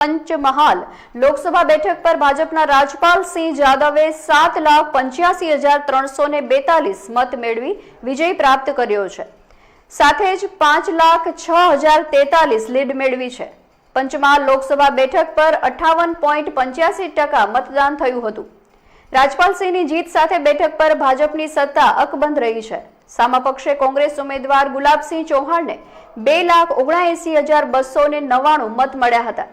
પંચમહાલ. લોકસભા બેઠક પર ભાજપના રાજપાલ સિંહ જાદવે સાત લાખ પંચ્યાસી હજાર ત્રણસો ને બેતાલીસ મત મેળવી વિજય પ્રાપ્ત કર્યો છે. સાથે જ પાંચ લાખ છ હજાર તેતાલીસ લીડ મેળવી છે. પંચમહાલ લોકસભા બેઠક પર અઠાવન પોઈન્ટ પંચ્યાસી ટકા મતદાન થયું હતું. રાજપાલસિંહની જીત સાથે બેઠક પર ભાજપની સત્તા અકબંધ રહી છે. સામા પક્ષે કોંગ્રેસ ઉમેદવાર ગુલાબસિંહ ચૌહાણને બે લાખ ઓગણએસી હજાર બસો ને નવ્વાણું મત મળ્યા હતા.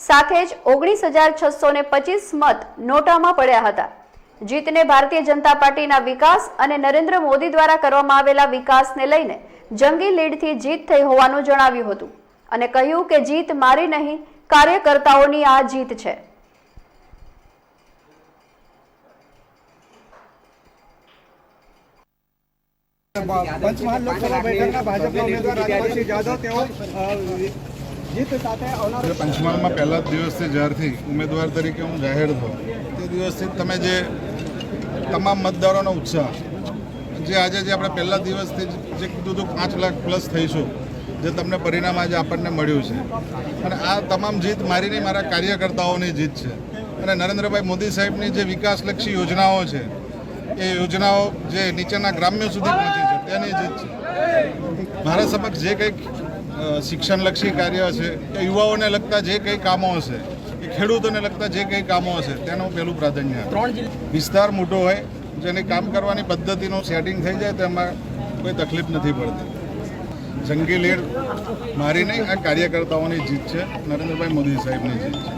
સાથે જ ઓગણીસ હજાર છસો ને પચીસ મત નોટામાં પડ્યા હતા. જીતને ભારતીય જનતા પાર્ટીના વિકાસ અને નરેન્દ્ર મોદી દ્વારા કરવામાં આવેલા વિકાસને લઈને જંગી લીડથી જીત થઈ હોવાનું જણાવ્યું હતું અને કહ્યું કે જીત મારી નહીં, કાર્યકર્તાઓની આ જીત છે. પંચમહાલ લોકસભા બેઠકના ભાજપના ઉમેદવાર રાજપાલસિંહ જાદવ, તેઓ જીત સાથે પંચમહાલમાં પહેલા જ દિવસથી જ્યારથી ઉમેદવાર તરીકે હું જાહેર થયો, તે દિવસથી તમે જે તમામ મતદારોનો ઉત્સાહ, જે આજે જે આપણે પહેલા દિવસથી જ કીધું હતું, પાંચ લાખ પ્લસ થઈશું, જે તમને પરિણામ આજે આપણને મળ્યું છે. અને આ તમામ જીત મારી મારા કાર્યકર્તાઓની જીત છે. અને નરેન્દ્રભાઈ મોદી સાહેબની જે વિકાસલક્ષી યોજનાઓ છે, એ યોજનાઓ જે નીચેના ગ્રામ્ય સુધી પહોંચી છે, તેની જીત છે. મારા સમક્ષ જે કંઈક શિક્ષણલક્ષી કાર્ય હશે કે યુવાઓને લગતા જે કંઈ કામો હશે કે ખેડૂતોને લગતા જે કંઈ કામો હશે તેનું પહેલું પ્રાધાન્ય વિસ્તાર મોટો હોય જેને કામ કરવાની પદ્ધતિનું સેટિંગ થઈ જાય તેમાં કોઈ તકલીફ નથી પડતી. જંગી લેડ મારી નહીં આ કાર્યકર્તાઓની જીત છે નરેન્દ્રભાઈ મોદી સાહેબની જીત છે.